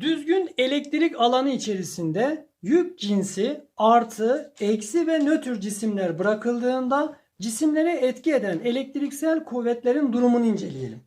Düzgün elektrik alanı içerisinde yük cinsi artı, eksi ve nötr cisimler bırakıldığında cisimlere etki eden elektriksel kuvvetlerin durumunu inceleyelim.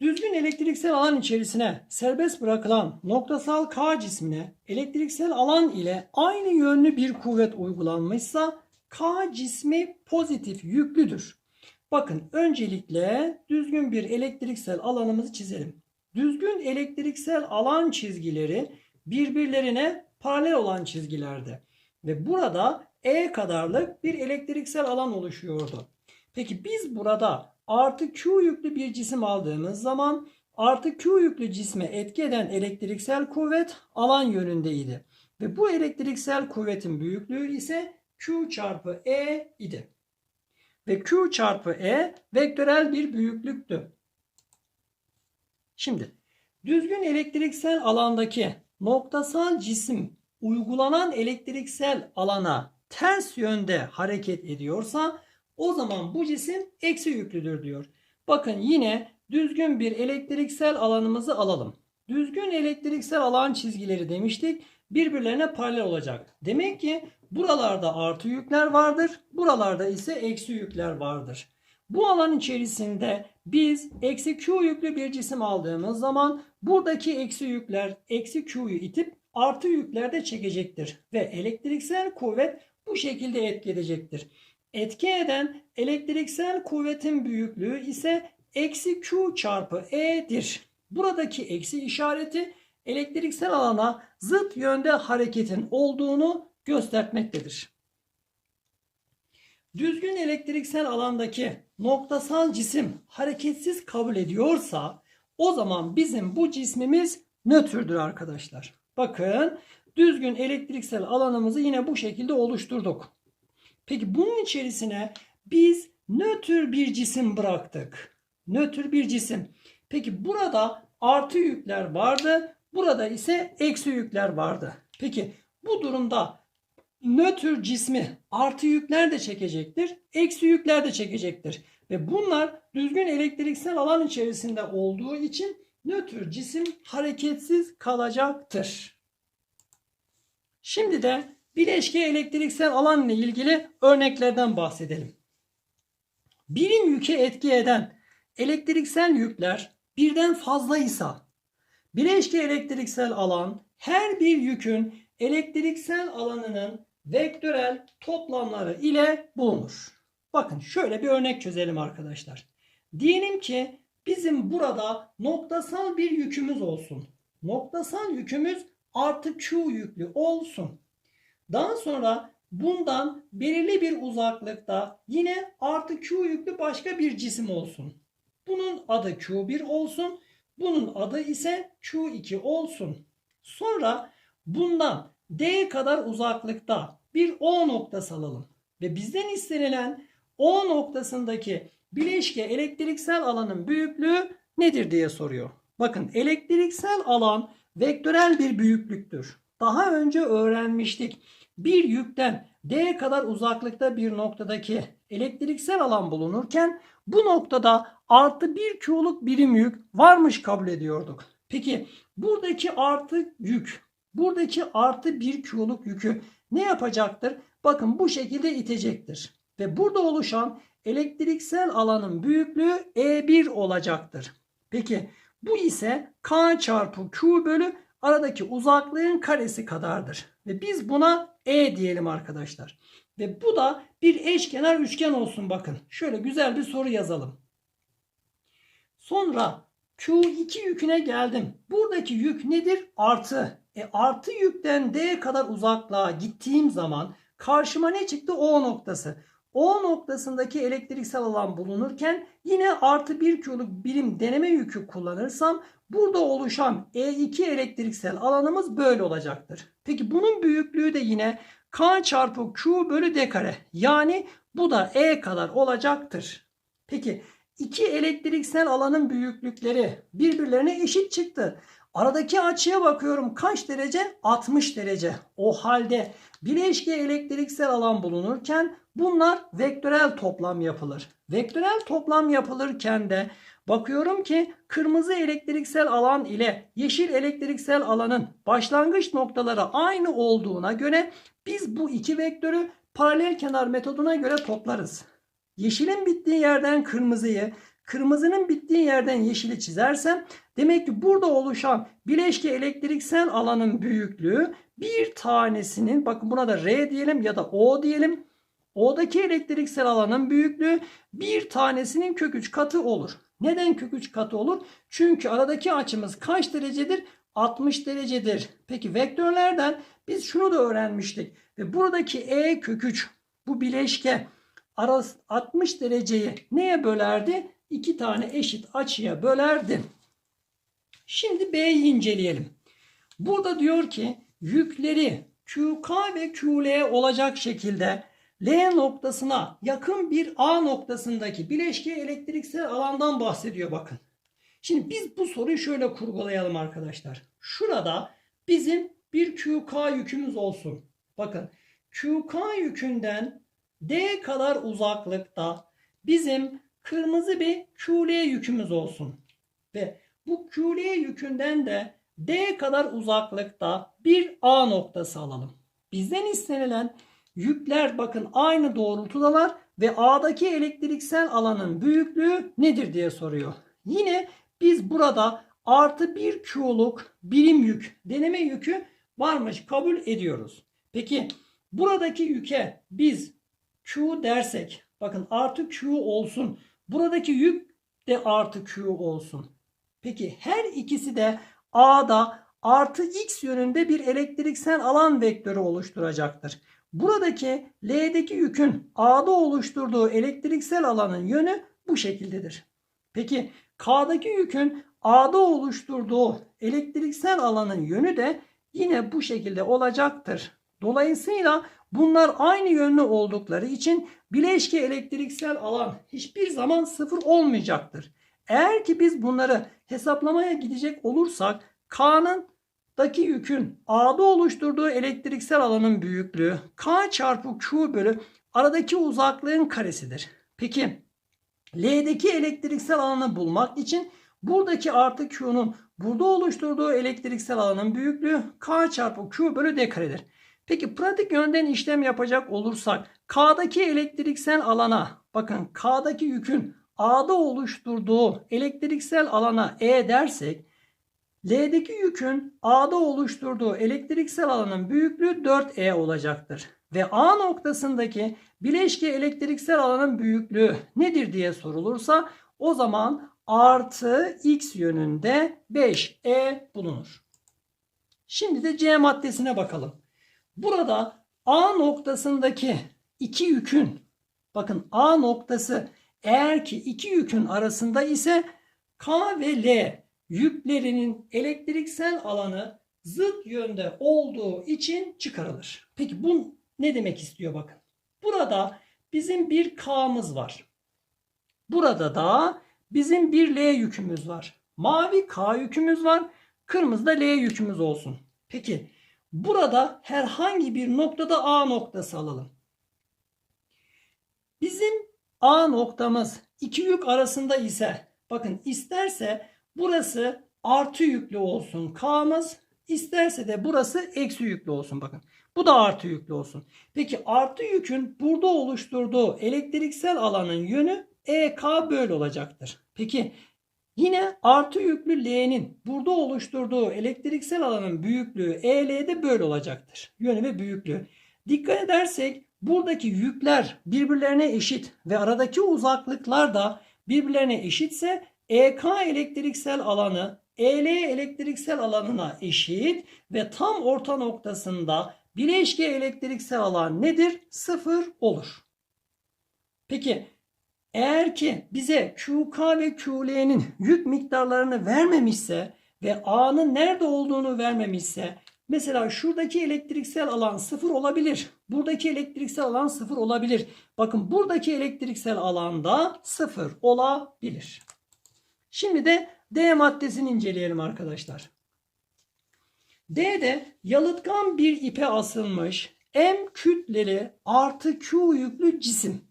Düzgün elektriksel alan içerisine serbest bırakılan noktasal K cismine elektriksel alan ile aynı yönlü bir kuvvet uygulanmışsa K cismi pozitif yüklüdür. Bakın öncelikle düzgün bir elektriksel alanımızı çizelim. Düzgün elektriksel alan çizgileri birbirlerine paralel olan çizgilerde ve burada E kadarlık bir elektriksel alan oluşuyordu. Peki biz burada artı Q yüklü bir cisim aldığımız zaman artı Q yüklü cisme etki eden elektriksel kuvvet alan yönündeydi. Ve bu elektriksel kuvvetin büyüklüğü ise Q çarpı E idi. Ve Q çarpı E vektörel bir büyüklüktü. Şimdi düzgün elektriksel alandaki noktasal cisim uygulanan elektriksel alana ters yönde hareket ediyorsa o zaman bu cisim eksi yüklüdür diyor. Bakın yine düzgün bir elektriksel alanımızı alalım. Düzgün elektriksel alan çizgileri demiştik birbirlerine paralel olacak. Demek ki buralarda artı yükler vardır. Buralarda ise eksi yükler vardır. Bu alan içerisinde biz eksi Q yüklü bir cisim aldığımız zaman buradaki eksi yükler eksi Q'yu itip artı yükler de çekecektir. Ve elektriksel kuvvet bu şekilde etki edecektir. Etki eden elektriksel kuvvetin büyüklüğü ise eksi Q çarpı E'dir. Buradaki eksi işareti elektriksel alana zıt yönde hareketin olduğunu göstermektedir. Düzgün elektriksel alandaki noktasal cisim hareketsiz kabul ediyorsa o zaman bizim bu cismimiz nötrdür arkadaşlar. Bakın düzgün elektriksel alanımızı yine bu şekilde oluşturduk. Peki bunun içerisine biz nötr bir cisim bıraktık. Nötr bir cisim. Peki burada artı yükler vardı. Burada ise eksi yükler vardı. Peki bu durumda nötr cismi artı yükler de çekecektir. Eksi yükler de çekecektir. Ve bunlar düzgün elektriksel alan içerisinde olduğu için nötr cisim hareketsiz kalacaktır. Şimdi de bileşke elektriksel alan ile ilgili örneklerden bahsedelim. Birim yüke etki eden elektriksel yükler birden fazlaysa bileşke elektriksel alan her bir yükün elektriksel alanının vektörel toplamları ile bulunur. Bakın şöyle bir örnek çözelim arkadaşlar. Diyelim ki bizim burada noktasal bir yükümüz olsun. Noktasal yükümüz artı Q yüklü olsun. Daha sonra bundan belirli bir uzaklıkta yine artı Q yüklü başka bir cisim olsun. Bunun adı Q1 olsun. Bunun adı ise Q2 olsun. Sonra bundan D kadar uzaklıkta bir O noktası alalım. Ve bizden istenilen O noktasındaki bileşke elektriksel alanın büyüklüğü nedir diye soruyor. Bakın elektriksel alan vektörel bir büyüklüktür. Daha önce öğrenmiştik. Bir yükten D kadar uzaklıkta bir noktadaki elektriksel alan bulunurken bu noktada artı bir Q'luk birim yük varmış kabul ediyorduk. Peki buradaki artı yük, buradaki artı bir Q'luk yükü ne yapacaktır? Bakın bu şekilde itecektir. Ve burada oluşan elektriksel alanın büyüklüğü E1 olacaktır. Peki bu ise K çarpı Q bölü aradaki uzaklığın karesi kadardır. Ve biz buna E diyelim arkadaşlar. Ve bu da bir eşkenar üçgen olsun bakın. Şöyle güzel bir soru yazalım. Sonra Q2 yüküne geldim. Buradaki yük nedir? Artı. E artı yükten D kadar uzaklığa gittiğim zaman karşıma ne çıktı? O noktası. O noktasındaki elektriksel alan bulunurken yine artı 1 Q'luk birim deneme yükü kullanırsam burada oluşan E2 elektriksel alanımız böyle olacaktır. Peki bunun büyüklüğü de yine K çarpı Q bölü D kare. Yani bu da E kadar olacaktır. Peki iki elektriksel alanın büyüklükleri birbirlerine eşit çıktı. Aradaki açıya bakıyorum kaç derece? 60 derece. O halde bileşke elektriksel alan bulunurken bunlar vektörel toplam yapılır. Vektörel toplam yapılırken de bakıyorum ki kırmızı elektriksel alan ile yeşil elektriksel alanın başlangıç noktaları aynı olduğuna göre biz bu iki vektörü paralel kenar metoduna göre toplarız. Yeşilin bittiği yerden kırmızıyı, kırmızının bittiği yerden yeşili çizersem demek ki burada oluşan bileşke elektriksel alanın büyüklüğü bir tanesinin bakın buna da R diyelim ya da O diyelim. O'daki elektriksel alanın büyüklüğü bir tanesinin kök 3 katı olur. Neden kök 3 katı olur? Çünkü aradaki açımız kaç derecedir? 60 derecedir. Peki vektörlerden biz şunu da öğrenmiştik. Ve buradaki E kök 3 bu bileşke arası 60 dereceyi neye bölerdi? İki tane eşit açıya bölerdi. Şimdi B'yi inceleyelim. Burada diyor ki yükleri QK ve QL olacak şekilde L noktasına yakın bir A noktasındaki bileşke elektriksel alandan bahsediyor bakın. Şimdi biz bu soruyu şöyle kurgulayalım arkadaşlar. Şurada bizim bir QK yükümüz olsun. Bakın QK yükünden D kadar uzaklıkta bizim kırmızı bir QL yükümüz olsun. Ve bu QL yükünden de D kadar uzaklıkta bir A noktası alalım. Bizden istenilen yükler bakın aynı doğrultudalar ve A'daki elektriksel alanın büyüklüğü nedir diye soruyor. Yine biz burada artı bir Q'luk birim yük deneme yükü varmış kabul ediyoruz. Peki buradaki yüke biz Q dersek bakın artı Q olsun. Buradaki yük de artı Q olsun. Peki her ikisi de A'da artı X yönünde bir elektriksel alan vektörü oluşturacaktır. Buradaki L'deki yükün A'da oluşturduğu elektriksel alanın yönü bu şekildedir. Peki K'daki yükün A'da oluşturduğu elektriksel alanın yönü de yine bu şekilde olacaktır. Dolayısıyla bunlar aynı yönlü oldukları için bileşke elektriksel alan hiçbir zaman sıfır olmayacaktır. Eğer ki biz bunları hesaplamaya gidecek olursak K'nın daki yükün A'da oluşturduğu elektriksel alanın büyüklüğü K çarpı Q bölü aradaki uzaklığın karesidir. Peki L'deki elektriksel alanı bulmak için buradaki artı Q'nun burada oluşturduğu elektriksel alanın büyüklüğü K çarpı Q bölü D karedir. Peki pratik yönden işlem yapacak olursak K'daki elektriksel alana bakın K'daki yükün A'da oluşturduğu elektriksel alana E dersek L'deki yükün A'da oluşturduğu elektriksel alanın büyüklüğü 4E olacaktır. Ve A noktasındaki bileşke elektriksel alanın büyüklüğü nedir diye sorulursa o zaman artı X yönünde 5E bulunur. Şimdi de C maddesine bakalım. Burada A noktasındaki iki yükün bakın A noktası eğer ki iki yükün arasında ise K ve L yüklerinin elektriksel alanı zıt yönde olduğu için çıkarılır. Peki bu ne demek istiyor bakın. Burada bizim bir K'mız var. Burada da bizim bir L yükümüz var. Mavi K yükümüz var. Kırmızı da L yükümüz olsun. Peki burada herhangi bir noktada A noktası alalım. Bizim A noktamız iki yük arasında ise bakın isterse burası artı yüklü olsun K'mız isterse de burası eksi yüklü olsun bakın. Bu da artı yüklü olsun. Peki artı yükün burada oluşturduğu elektriksel alanın yönü EK böyle olacaktır. Peki yine artı yüklü L'nin burada oluşturduğu elektriksel alanın büyüklüğü EL'de böyle olacaktır. Yönü ve büyüklüğü. Dikkat edersek buradaki yükler birbirlerine eşit ve aradaki uzaklıklar da birbirlerine eşitse EK elektriksel alanı EL elektriksel alanına eşit ve tam orta noktasında bileşke elektriksel alan nedir? Sıfır olur. Peki eğer ki bize QK ve QL'nin yük miktarlarını vermemişse ve A'nın nerede olduğunu vermemişse mesela şuradaki elektriksel alan sıfır olabilir. Buradaki elektriksel alan sıfır olabilir. Bakın buradaki elektriksel alanda sıfır olabilir. Şimdi de D maddesini inceleyelim arkadaşlar. D'de yalıtkan bir ipe asılmış M kütleli artı Q yüklü cisim.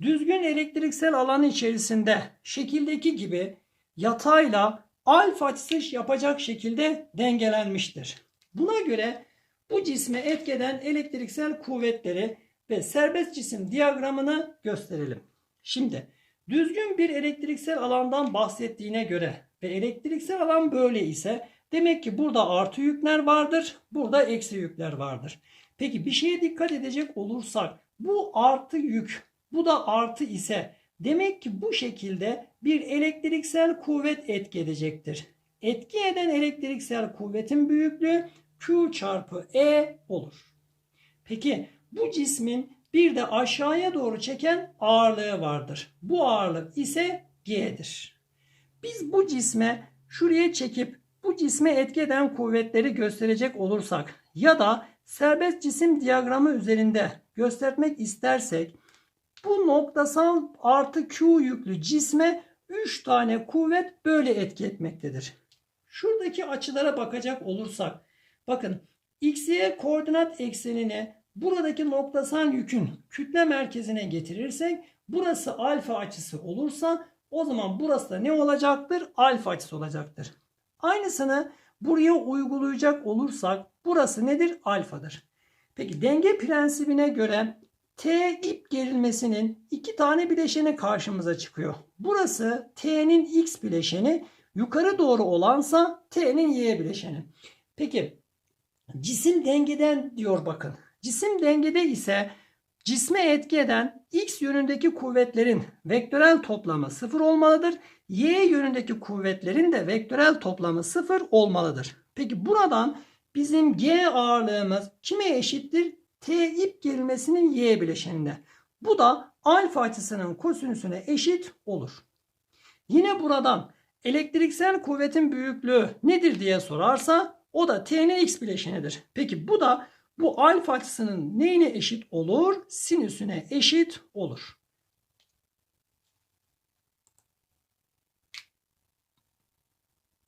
Düzgün elektriksel alan içerisinde şekildeki gibi yatayla alfa açısı yapacak şekilde dengelenmiştir. Buna göre bu cisme etkeden elektriksel kuvvetleri ve serbest cisim diyagramını gösterelim. Şimdi düzgün bir elektriksel alandan bahsettiğine göre ve elektriksel alan böyle ise demek ki burada artı yükler vardır, burada eksi yükler vardır. Peki bir şeye dikkat edecek olursak bu artı yük, bu da artı ise demek ki bu şekilde bir elektriksel kuvvet etki edecektir. Etki eden elektriksel kuvvetin büyüklüğü Q çarpı E olur. Peki bu cismin bir de aşağıya doğru çeken ağırlığı vardır. Bu ağırlık ise G'dir. Biz bu cisme şuraya çekip bu cisme etki eden kuvvetleri gösterecek olursak ya da serbest cisim diyagramı üzerinde göstermek istersek bu noktasal artı Q yüklü cisme 3 tane kuvvet böyle etki etmektedir. Şuradaki açılara bakacak olursak bakın xy koordinat eksenine buradaki noktasal yükün kütle merkezine getirirsek burası alfa açısı olursa o zaman burası da ne olacaktır? Alfa açısı olacaktır. Aynısını buraya uygulayacak olursak burası nedir? Alfadır. Peki denge prensibine göre T ip gerilmesinin iki tane bileşeni karşımıza çıkıyor. Burası T'nin X bileşeni, yukarı doğru olansa T'nin Y bileşeni. Peki cisim dengeden diyor bakın. Cisim dengede ise cisme etki eden X yönündeki kuvvetlerin vektörel toplamı sıfır olmalıdır. Y yönündeki kuvvetlerin de vektörel toplamı sıfır olmalıdır. Peki buradan bizim G ağırlığımız kime eşittir? T ip gerilmesinin Y bileşenine. Bu da alfa açısının kosinüsüne eşit olur. Yine buradan elektriksel kuvvetin büyüklüğü nedir diye sorarsa o da T'nin X bileşenidir. Peki bu da bu alfa açısının neyine eşit olur? Sinüsüne eşit olur.